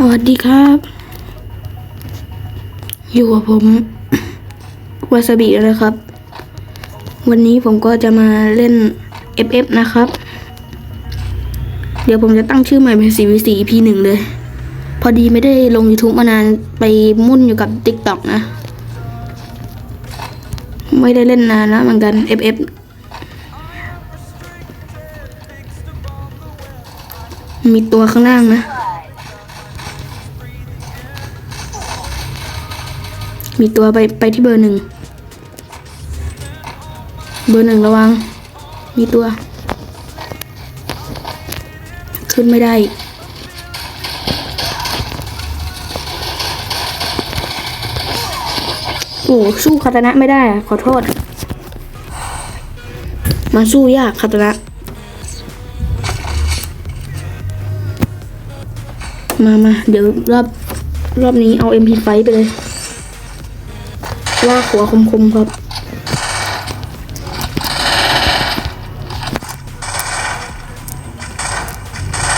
สวัสดีครับ อยู่กับผมวาซาบิเลยครับ วันนี้ผมก็จะมาเล่น FF นะครับ เดี๋ยวผมจะตั้งชื่อใหม่เป็น 4v4 EP หนึ่งเลย พอดีไม่ได้ลง YouTube มานานไปมุ่นอยู่กับ TikTok นะ ไม่ได้เล่นนานแล้วเหมือนกัน FF มีตัวข้างล่างนะ มีตัวไปไปที่เบอร์หนึ่ง เบอร์หนึ่งระวัง มีตัว ขึ้นไม่ได้ โอ้สู้คาตานะไม่ได้อะขอโทษ มันสู้ยากคาตานะมามา เดี๋ยวรอบรอบนี้เอา MP5 ไปเลย ว่าหัวคมๆครับ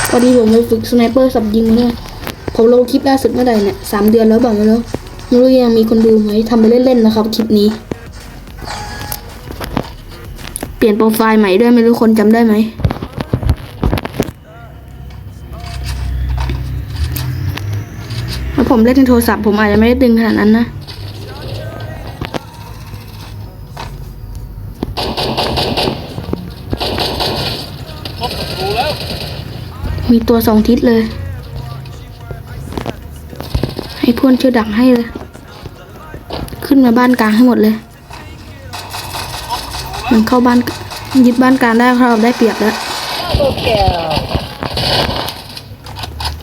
พอดีผมไปฝึกสไนเปอร์สับยิงมาเนี่ยผมลงคลิปล่าสุดเมื่อไหร่เนี่ยสามเดือนแล้วบอกไม่รู้ไม่รู้ยังมีคนดูไหมทำไปเล่นๆนะครับ คลิปนี้ เปลี่ยนโปรไฟล์ใหม่ด้วยไม่รู้คนจำได้ไหมถ้าผมเล่นในโทรศัพท์ผมอาจจะไม่ได้ตึงขนาดนั้นนะ มีตัวสองทิศเลย ให้เพื่อนช่วยดักให้เลย ขึ้นมาบ้านกลางให้หมดเลย มันเข้าบ้านยึดบ้านกลางได้เราได้เปรียบแล้ว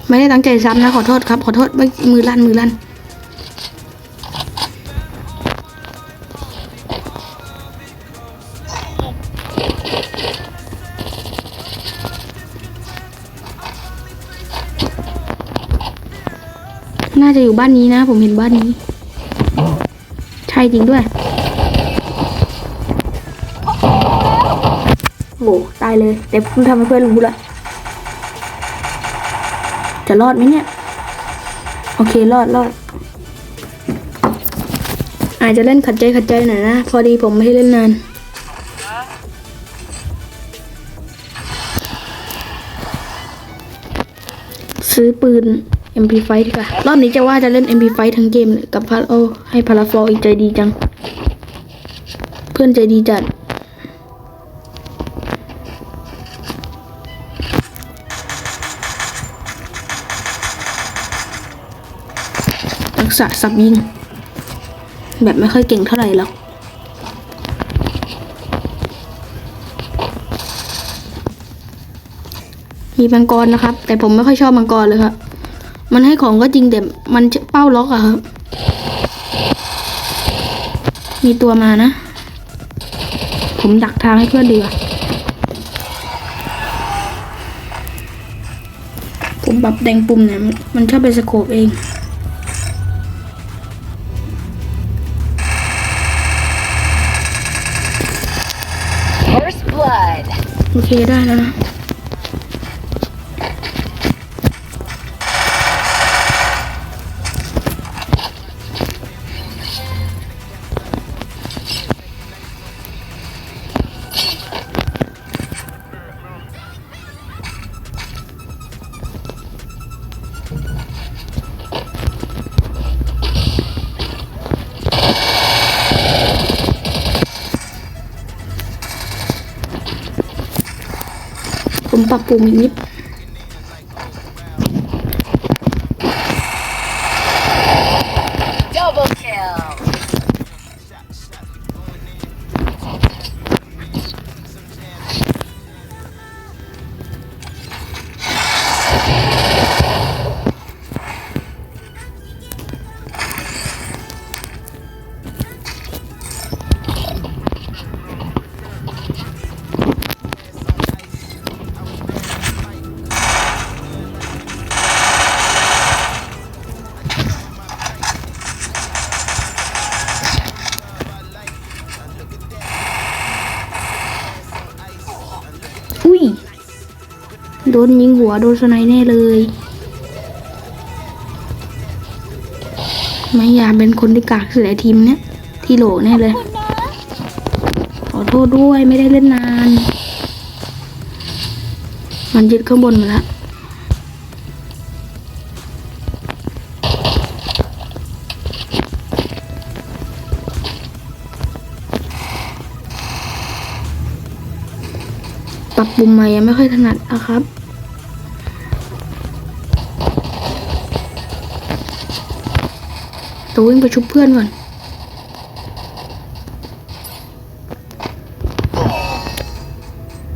ไม่ได้ตั้งใจซ้ำนะขอโทษครับ ขอโทษไม่มือลั่นมือลั่น จะอยู่บ้านนี้นะ ผมเห็นบ้านนี้ ใช่จริงด้วย โอ้ตายเลย แต่เพิ่งทำให้เพื่อนรู้ละจะรอดไหมเนี่ย โอเครอดรอด อาจจะเล่นขัดใจขัดใจหน่อยนะ พอดีผมไม่ได้เล่นนานซื้อปืน MP5 ดีกว่ารอบนี้จะว่าจะเล่น MP5 ทั้งเกมเลยกับพาโอให้พาราฟลออีกใจดีจัง เพื่อนใจดีจัด ทักษะสับยิง แบบไม่ค่อยเก่งเท่าไหร่หรอกมีมังกรนะครับ แต่ผมไม่ค่อยชอบมังกรเลยครับ มันให้ของก็จริงแต่มันเป้าล็อกอะครับ มีตัวมานะ ผมดักทางให้เพื่อนดีกว่าผมปรับแดงปุ่มเนี่ย มันมันชอบเป็นสโคปเอง First blood. โอเคได้แล้วนะ ผมปรับปรุงอีกนิด โดนยิงหัวโดนสไนแน่เลยไม่อยากเป็นคนที่กากที่สุดในทีมเนี้ยที่โหลแน่เลย ขอโทษด้วยไม่ได้เล่นนาน มันยึดข้างบนมาแล้วปรับปรุงใหม่ยังไม่ค่อยถนัดนะครับ ตัววิ่งไปชุบเพื่อนก่อน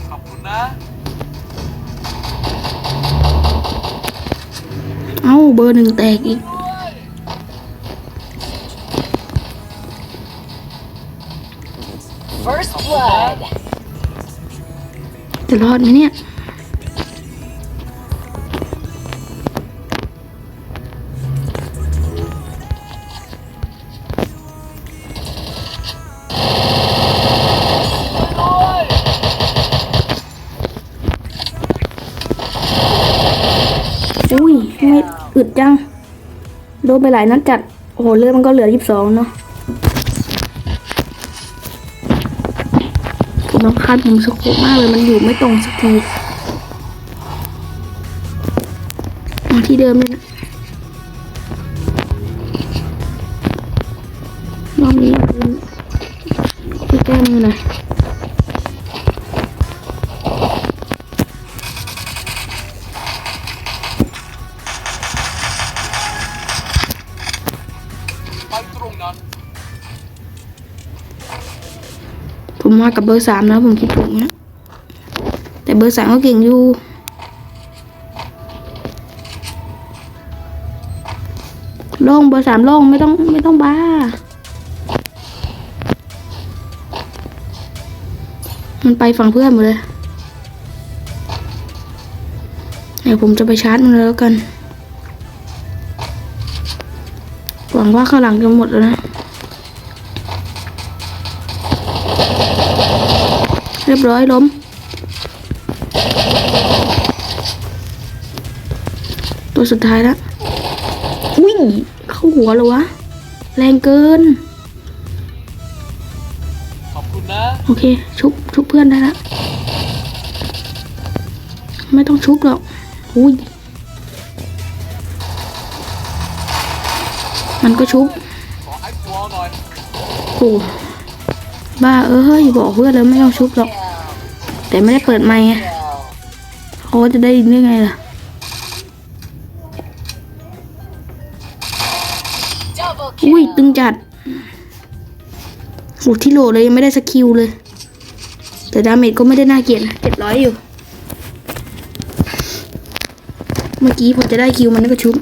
ขอบคุณนะเอ้าเบอร์หนึ่งแตกอีก First blood. จะรอดไหมเนี่ยอุ้ย อึดจัง โดนไปหลายนัดจัด โอ้โหเลือดมันก็เหลือยี่สิบสองเนาะผมรำคาญผมสโคมากเลยมันอยู่ไม่ตรงสักทีมาที่เดิมเลยนะรอบนี้ไปแก้มือหน่อย ผมมากับเบอร์สามนะผมคิดถูกนะแต่เบอร์สามก็เก่งอยู่โล่งเบอร์สามโล่งไม่ต้องไม่ต้องบ้ามันไปฝั่งเพื่อนหมดเลยเดี๋ยวผมจะไปชาร์จมันแล้วกัน หวังว่าข้างหลังจะหมดแล้วนะ เรียบร้อยล้ม ตัวสุดท้ายแล้วอุ้ยเข้าหัวเลยวะ แรงเกิน ขอบคุณนะ โอเค ชุบชุบเพื่อนได้ละไม่ต้องชุบหรอกอุ้ยมันก็ชุบขอไอ้ตัวหน่อยโอ้ บ้าเอ้ยบอกเพื่อนแล้วไม่ต้องชุบหรอก แต่ไม่ได้เปิดไมค์ไงเขาจะได้ยินได้ไงล่ะอุ้ยตึงจัดโหที่โหลเลยยังไม่ได้สกิลเลย แต่ดาเมจก็ไม่ได้น่าเกลียดเจ็ดร้อยอยู่ เมื่อกี้ผมจะได้คิวมันก็ชุบ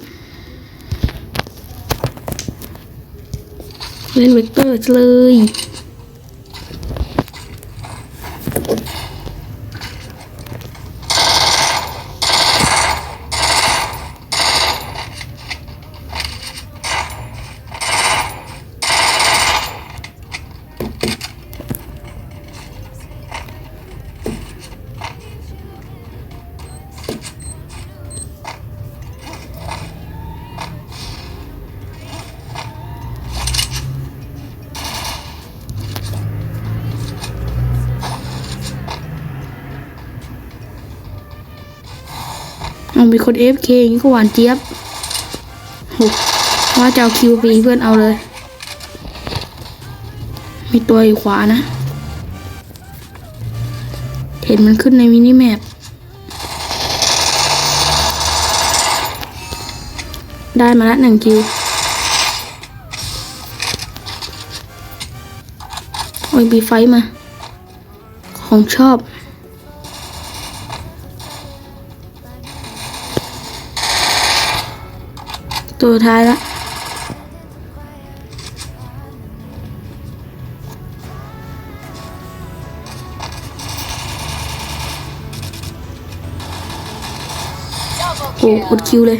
เล่นเวกเตอร์เลย เอามีคน FK อย่างนี้ก็หวานเจี๊ยบโหว่าจะเอาคิวฟีเพื่อนเอาเลย มีตัวอยู่ขวานะ เห็นมันขึ้นในมินิแมปได้มาละหนึ่งคิว โอ้ยบีไฟมา ของชอบ ตัวท้ายละโอ้กดคิวเลย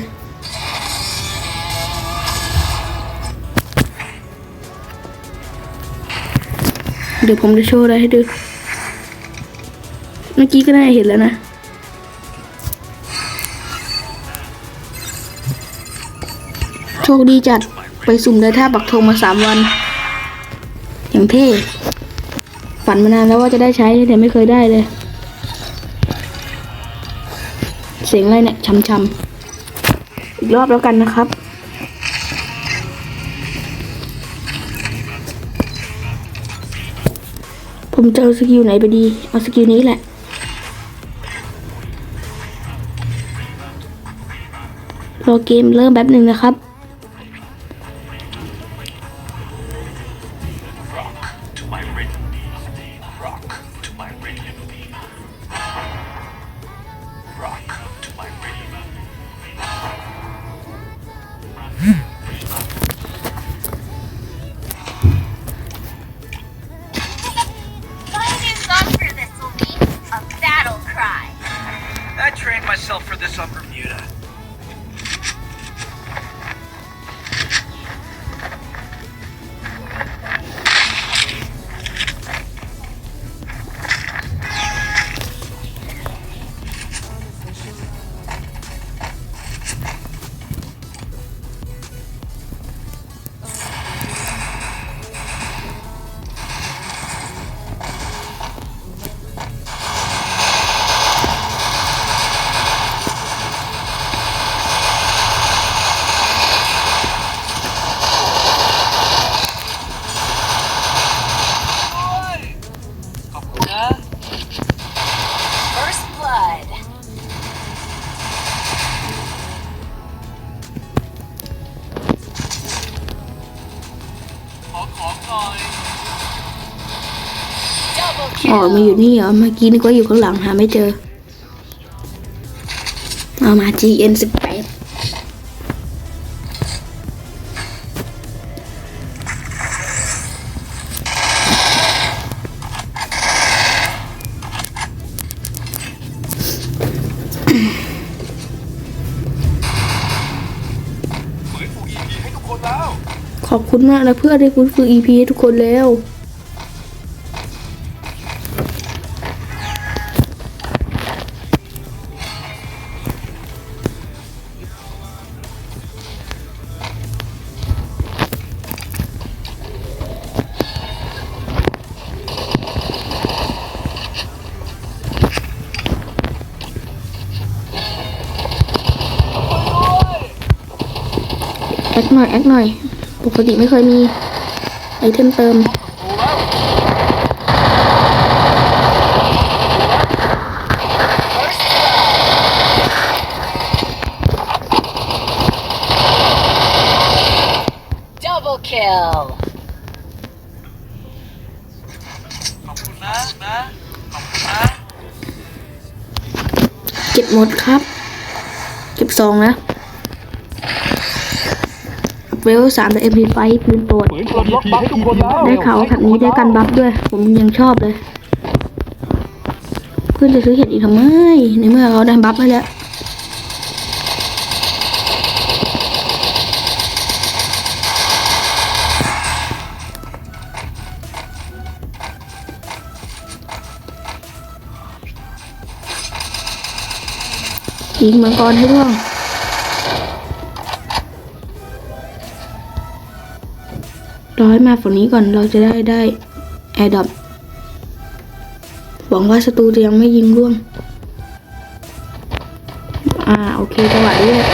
เดี๋ยวผมจะโชว์อะไรให้ดู เมื่อกี้ก็ได้เห็นแล้วนะ โชคดีจัดไปสุ่มได้ท่าปักธงมาสามวัน อย่างเท่ ฝันมานานแล้วว่าจะได้ใช้แต่ไม่เคยได้เลย เสียงอะไรเนี่ยช้ำๆอีกรอบแล้วกันนะครับผมจะเอาสกิลไหนไปดี เอาสกิลนี้แหละ รอเกมเริ่มแป๊บหนึ่งนะครับ Double อ๋อ kill. มาอยู่นี่เหรอ เมื่อกี้นึกว่าอยู่ข้างหลังหาไม่เจอ เอามา GN สิบแปดฝืนฟู EP ให้ทุกคนแล้วขอบคุณมากนะเพื่อนที่คุณฝึก EP ให้ทุกคนแล้ว หน่อยแอคหน่อย ปกติไม่เคยมีไอเทมเติม First blood. Double kill. ขอบคุณนะนะขอบคุณนะเก็บหมดครับ เก็บซองนะ เวลสามแต่ MP5 ปืนโปรดฝืนปลดล็อกบัฟให้ทุกคนแล้วได้ข่าวว่าแผ่นนี้ได้กันบัฟด้วย ผมยังชอบเลย เพื่อนจะซื้อเห็ดอีกทำไม ในเมื่อเขาได้บัฟให้แล้วยิงมังกรให้ร่วง รอให้มาฝั่งนี้ก่อนเราจะได้ได้แอร์ดอปหวังว่าศัตรูจะยังไม่ยิงร่วง อ่า โอเคจังหวะนี้เลย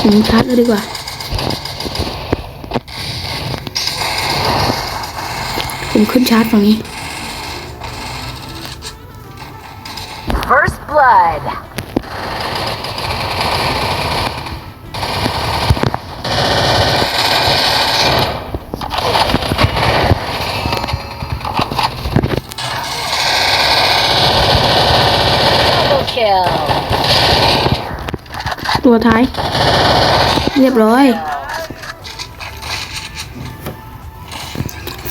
ผมชาร์จเลยดีกว่า ผมขึ้นชาร์จฝั่งนี้ First blood. ตัวท้าย เรียบร้อย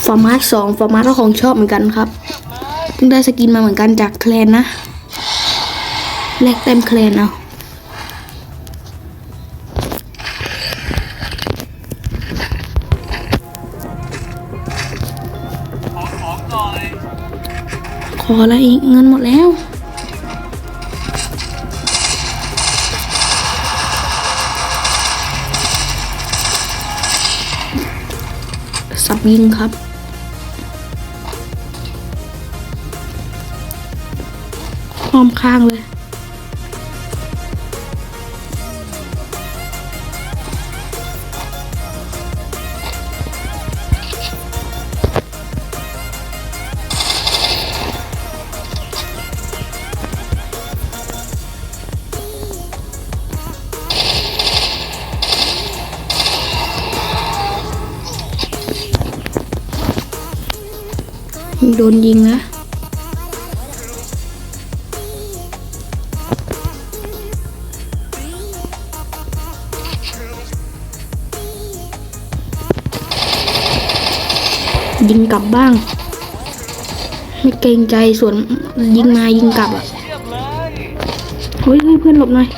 ฟอร์มาตสองฟอร์มาตก็ของชอบเหมือนกันครับ เพิ่งได้สกินมาเหมือนกันจากแคลนนะ แลกเต็มแคลนเอาขออะไรอีกเงินหมดแล้วสับยิงครับอ้อมข้างเลย โดนยิงนะยิงกลับบ้าง ไม่เกรงใจส่วนยิงมายิงกลับอะเยี่ยมเฮ้ยเพื่อนหลบหน่อย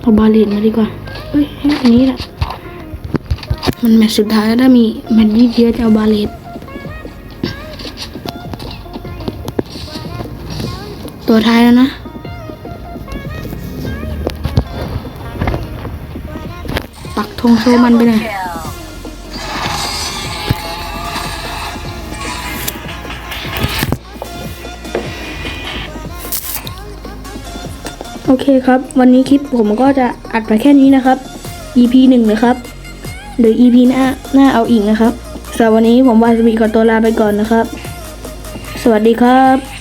เอาบาเลนมาดีกว่าเฮ้ยให้อันนี้แหละมันแมตช์สุดท้ายแล้วถ้ามีแมตช์ยืดเยื้อจะเอาบาเลน ตัวท้ายแล้วนะปักธงโชว์มันไปหน่อยโอเคครับ วันนี้คลิปผมก็จะอัดไปแค่นี้นะครับ EP หนึ่งนะครับเดี๋ยว EP หน้าหน้าเอาอีกนะครับสำหรับวันนี้ผมวาสบีขอตัวลาไปก่อนนะครับ สวัสดีครับ